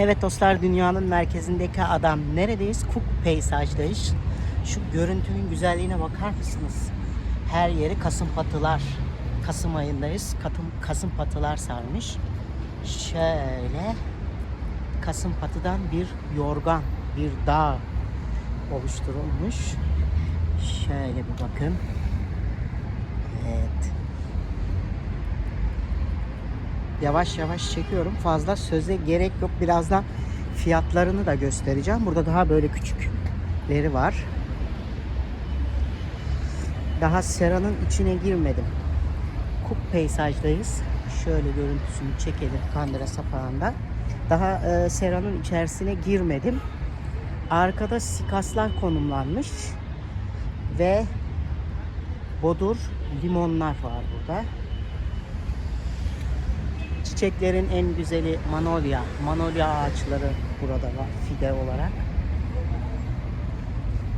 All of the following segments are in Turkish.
Evet dostlar dünyanın merkezindeki adam neredeyiz? Cook peysajdayız. Şu görüntünün güzelliğine bakar mısınız? Her yeri kasım patılar. Kasım ayındayız. Katım, kasım patılar sarmış. Şöyle kasım patıdan bir yorgan, bir dağ oluşturulmuş. Şöyle bir bakın. Evet. Yavaş yavaş çekiyorum. Fazla söze gerek yok. Birazdan fiyatlarını da göstereceğim. Burada daha böyle küçükleri var. Daha seranın içine girmedim. Cook peysajdayız. Şöyle görüntüsünü çekelim kamera sapağında. Daha e, seranın içerisine girmedim. Arkada sikaslar konumlanmış ve bodur limonlar var burada. Çiçeklerin en güzeli manolya. Manolya ağaçları burada var fide olarak.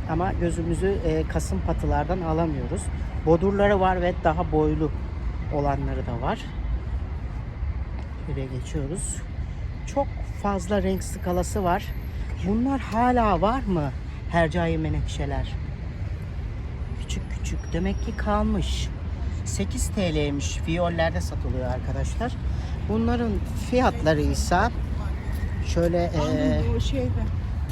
Ama gözümüzü e, kasım patılardan alamıyoruz. Bodurları var ve daha boylu olanları da var. Şöyle geçiyoruz. Çok fazla renk skalası var. Bunlar hala var mı? Hercai menekşeler. Küçük küçük. Demek ki kalmış. 8 TL'ymiş. Fiyollerde satılıyor arkadaşlar. Bunların fiyatları ise şöyle e,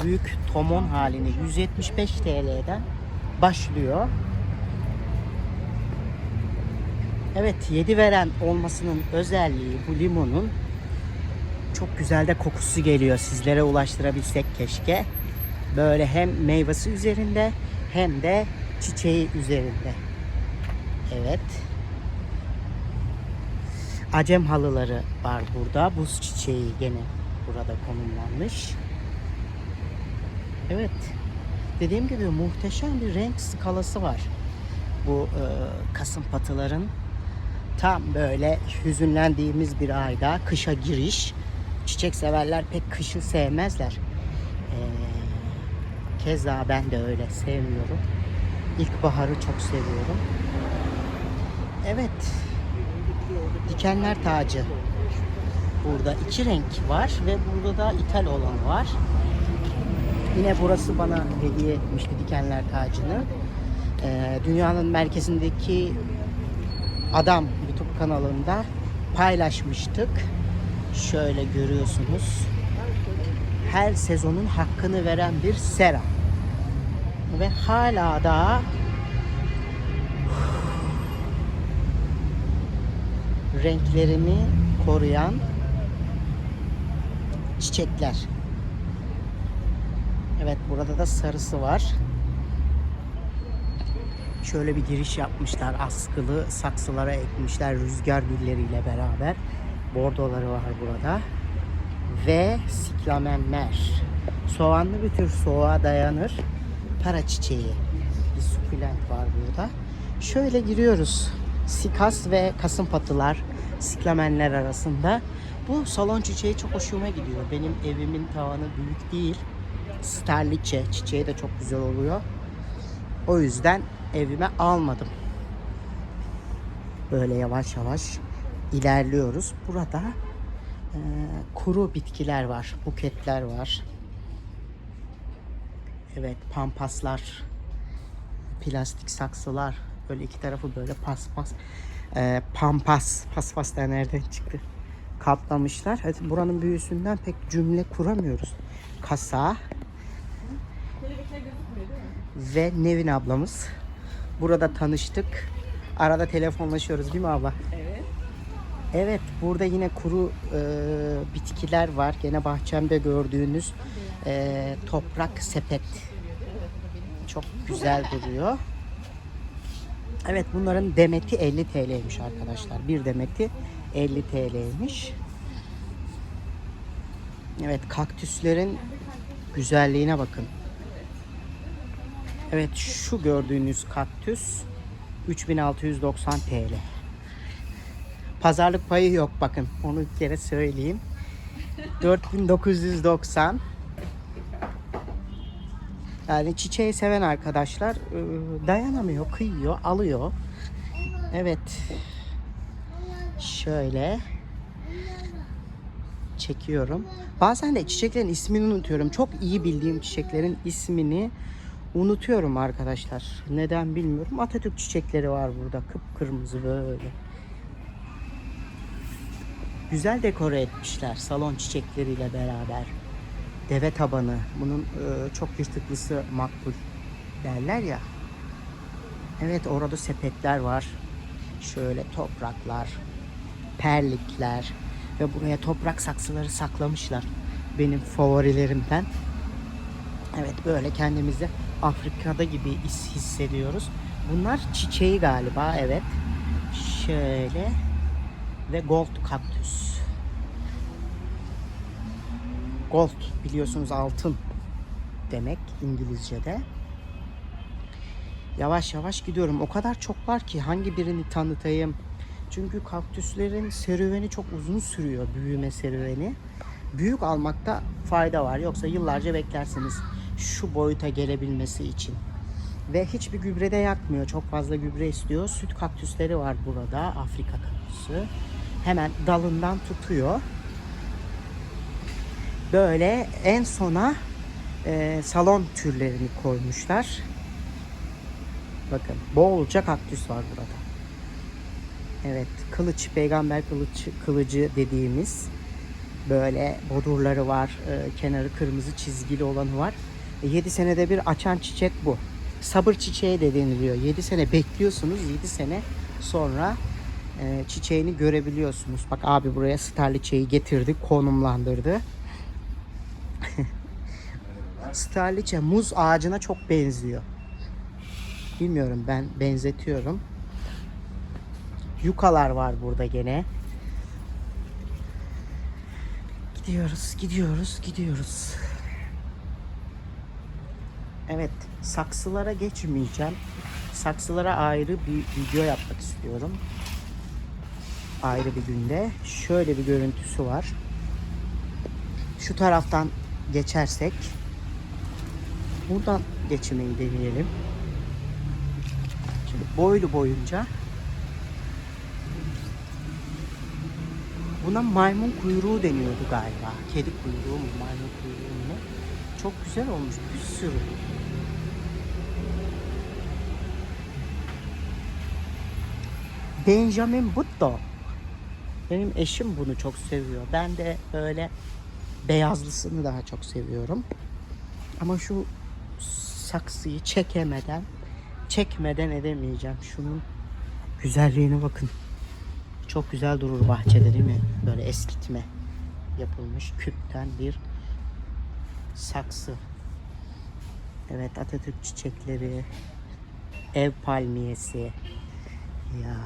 büyük tomon halinde 175 TL'den başlıyor. Evet, yedi veren olmasının özelliği bu limonun çok güzel de kokusu geliyor. Sizlere ulaştırabilsek keşke. Böyle hem meyvesi üzerinde hem de çiçeği üzerinde. Evet. Acem halıları var burada. Buz çiçeği gene burada konumlanmış. Evet. Dediğim gibi muhteşem bir renk skalası var. Bu e, kasım patıların tam böyle hüzünlendiğimiz bir ayda kışa giriş. Çiçek severler pek kışı sevmezler. E, keza ben de öyle sevmiyorum. İlkbaharı çok seviyorum. Evet. Dikenler tacı. Burada iki renk var ve burada da ithal olanı var. Yine burası bana hediye etmişti dikenler tacını. Ee, dünyanın merkezindeki adam YouTube kanalında paylaşmıştık. Şöyle görüyorsunuz. Her sezonun hakkını veren bir sera. Ve hala da renklerini koruyan çiçekler. Evet burada da sarısı var. Şöyle bir giriş yapmışlar. Askılı saksılara ekmişler rüzgar gülleriyle beraber. Bordoları var burada. Ve siklamenler. Soğanlı bir tür soğuğa dayanır. Para çiçeği. Bir sukulent var burada. Şöyle giriyoruz. Sikas ve kasımpatılar, siklamenler arasında. Bu salon çiçeği çok hoşuma gidiyor. Benim evimin tavanı büyük değil. Sterliçe çiçeği de çok güzel oluyor. O yüzden evime almadım. Böyle yavaş yavaş ilerliyoruz. Burada e, kuru bitkiler var, buketler var. Evet, pampaslar, plastik saksılar, böyle iki tarafı böyle paspas, e, pampas, paspas da nereden çıktı? Kaplamışlar. Evet, buranın büyüsünden pek cümle kuramıyoruz. Kasa, ve Nevin ablamız. Burada tanıştık. Arada telefonlaşıyoruz değil mi abla? Evet. Evet burada yine kuru e, bitkiler var. Gene bahçemde gördüğünüz e, toprak sepet. Çok güzel duruyor. Evet bunların demeti 50 TL'ymiş arkadaşlar. Bir demeti 50 TL'ymiş. Evet kaktüslerin güzelliğine bakın. Evet şu gördüğünüz kaktüs 3690 TL. Pazarlık payı yok bakın. Onu bir kere söyleyeyim. 4990. Yani çiçeği seven arkadaşlar e, dayanamıyor, kıyıyor, alıyor. Evet. Şöyle. çekiyorum. Bazen de çiçeklerin ismini unutuyorum. Çok iyi bildiğim çiçeklerin ismini unutuyorum arkadaşlar. Neden bilmiyorum. Atatürk çiçekleri var burada. Kıpkırmızı böyle. Güzel dekore etmişler salon çiçekleriyle beraber. Deve tabanı. Bunun e, çok yırtıklısı makbul derler ya. Evet orada sepetler var. Şöyle topraklar, perlikler ve buraya toprak saksıları saklamışlar. Benim favorilerimden. Evet böyle kendimizi Afrika'da gibi his- hissediyoruz. Bunlar çiçeği galiba evet. Şöyle ve gold kaktüs. Gold biliyorsunuz altın demek İngilizce'de. Yavaş yavaş gidiyorum. O kadar çok var ki hangi birini tanıtayım? Çünkü kaktüslerin serüveni çok uzun sürüyor, büyüme serüveni. Büyük almakta fayda var. Yoksa yıllarca beklersiniz şu boyuta gelebilmesi için. Ve hiçbir gübre de yakmıyor. Çok fazla gübre istiyor. Süt kaktüsleri var burada. Afrika kaktüsü. Hemen dalından tutuyor. Böyle en sona e, salon türlerini koymuşlar. Bakın bolca kaktüs var burada. Evet kılıç peygamber kılıç, kılıcı dediğimiz böyle bodurları var. e, kenarı kırmızı çizgili olanı var. 7 senede bir açan çiçek bu. Sabır çiçeği de deniliyor. 7 sene bekliyorsunuz. 7 sene sonra e, çiçeğini görebiliyorsunuz. Bak abi buraya starliçeyi getirdi, konumlandırdı. Starliçe muz ağacına çok benziyor. Bilmiyorum ben benzetiyorum. Yukalar var burada gene. Gidiyoruz, gidiyoruz, gidiyoruz. Evet, saksılara geçmeyeceğim. Saksılara ayrı bir video yapmak istiyorum. Ayrı bir günde. Şöyle bir görüntüsü var. Şu taraftan geçersek buradan geçmeyi deneyelim. Şimdi boylu boyunca buna maymun kuyruğu deniyordu galiba. Kedi kuyruğu mu, maymun kuyruğu mu? Çok güzel olmuş. Bir sürü. Benjamin Butto. Benim eşim bunu çok seviyor. Ben de böyle beyazlısını daha çok seviyorum. Ama şu saksıyı çekemeden çekmeden edemeyeceğim. Şunun güzelliğine bakın. Çok güzel durur bahçede değil mi? Böyle eskitme yapılmış küpten bir saksı. Evet Atatürk çiçekleri, ev palmiyesi. Ya.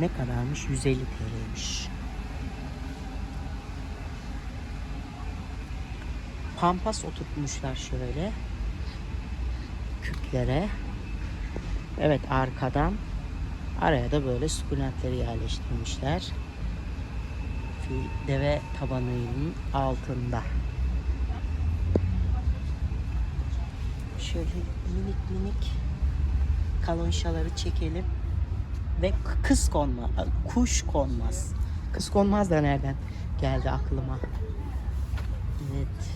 Ne kadarmış? 150 TL'ymiş. Pampas oturtmuşlar şöyle. Küplere. Evet arkadan araya da böyle sukulentleri yerleştirmişler. Deve tabanının altında. Şöyle minik minik kalonşaları çekelim. Ve kız konma, kuş konmaz. Kız konmaz da nereden geldi aklıma. Evet.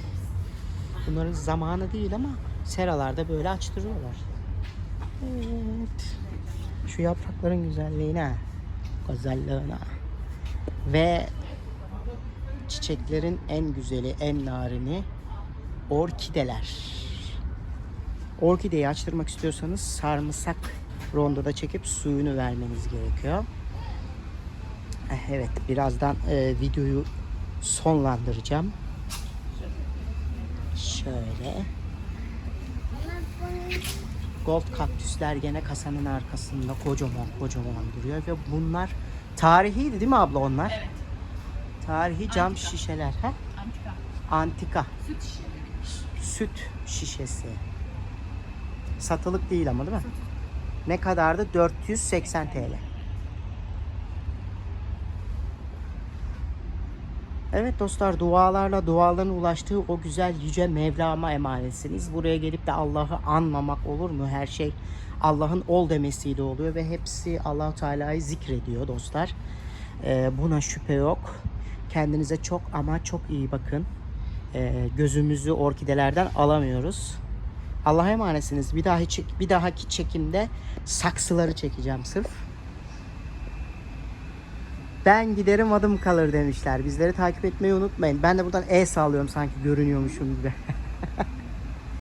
Bunların zamanı değil ama seralarda böyle açtırıyorlar. Evet. Şu yaprakların güzelliğine, güzelliğine. Ve çiçeklerin en güzeli, en narini orkideler. Orkideyi açtırmak istiyorsanız sarımsak rondoda çekip suyunu vermeniz gerekiyor. Eh, Evet, birazdan e, videoyu sonlandıracağım. Şöyle. Gold kaktüsler gene kasanın arkasında kocaman kocaman duruyor ve bunlar tarihiydi değil mi abla onlar? Evet. Tarihi cam şişeler. He? Antika. Antika Süt şişeleri. süt şişesi. Satılık değil ama değil mi? Ne kadardı? 480 TL. Evet dostlar dualarla duaların ulaştığı o güzel yüce Mevlam'a emanetsiniz. Buraya gelip de Allah'ı anmamak olur mu? Her şey Allah'ın ol demesiyle oluyor ve hepsi Allahu Teala'yı zikrediyor dostlar. Ee, buna şüphe yok. Kendinize çok ama çok iyi bakın. Ee, gözümüzü orkidelerden alamıyoruz. Allah'a emanetsiniz. Bir daha bir dahaki çekimde saksıları çekeceğim sırf. Ben giderim adım kalır demişler. Bizleri takip etmeyi unutmayın. Ben de buradan el sağlıyorum sanki görünüyormuşum gibi.